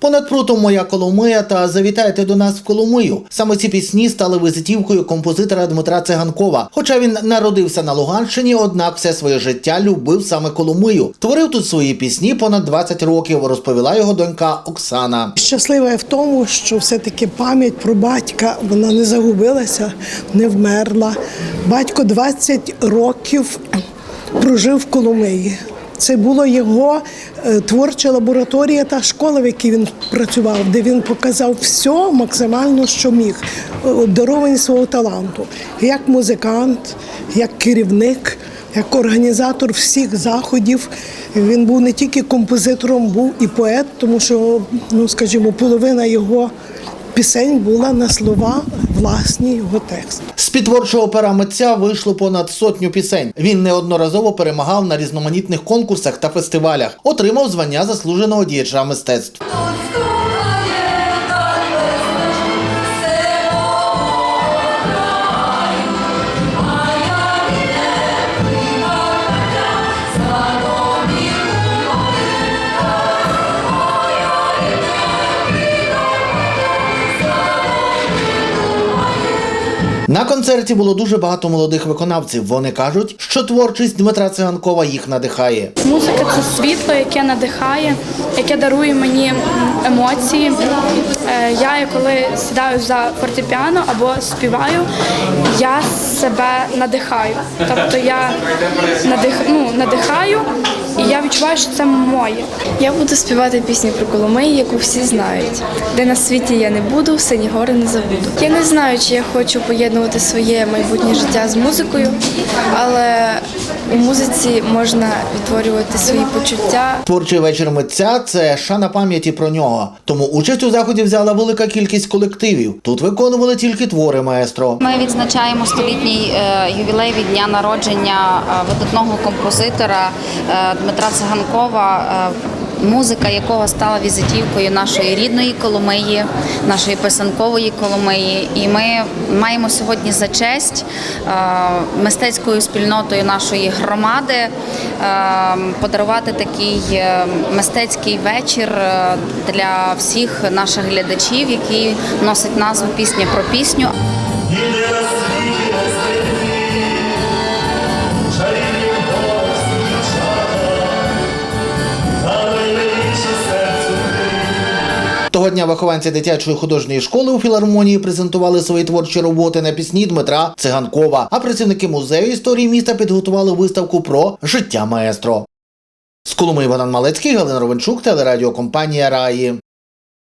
Понад прутом моя Коломия та завітайте до нас в Коломию. Саме ці пісні стали визитівкою композитора Дмитра Циганкова. Хоча він народився на Луганщині, однак все своє життя любив саме Коломию. Творив тут свої пісні понад 20 років, розповіла його донька Оксана. Щаслива я в тому, що все-таки пам'ять про батька вона не загубилася, не вмерла. Батько 20 років прожив в Коломиї. Це була його е, творча лабораторія та школа, в якій він працював, де він показав все максимально, що міг, е, обдарованість свого таланту. Як музикант, як керівник, як організатор всіх заходів. Він був не тільки композитором, був і поет, тому що, ну скажімо, половина його пісень була на слова власні його текст. З під творчого пера митця вийшло понад сотню пісень. Він неодноразово перемагав на різноманітних конкурсах та фестивалях, отримав звання заслуженого діяча мистецтв. На концерті було дуже багато молодих виконавців. Вони кажуть, що творчість Дмитра Циганкова їх надихає. Музика це світло, яке надихає, яке дарує мені емоції. Е, Я коли сідаю за фортепіано або співаю, я себе надихаю. Тобто я надих, ну, надихаю і я відчуваю, що це моє. Я буду співати пісню про Коломиї, яку всі знають. Де на світі я не буду, сині гори не забуду. Я не знаю, чи я хочу поєднувати своє майбутнє життя з музикою, але музиці можна відтворювати свої почуття. Творчий вечір митця це шана пам'яті про нього. Тому участь у заході взяла велика кількість колективів. Тут виконували тільки твори маестро. Ми відзначаємо столітній е, ювілей від дня народження е, видатного композитора е, Дмитра Циганкова. Музика якого стала візитівкою нашої рідної Коломиї, нашої писанкової Коломиї. І ми маємо сьогодні за честь е, мистецькою спільнотою нашої громади е, подарувати такий е, мистецький вечір для всіх наших глядачів, який носить назву Пісня про пісню. Того дня вихованці дитячої художньої школи у філармонії презентували свої творчі роботи на пісні Дмитра Циганкова. А працівники музею історії міста підготували виставку про життя маестро. З Коломи Іван Малецький, Галина Ровенчук, телерадіокомпанія Раї.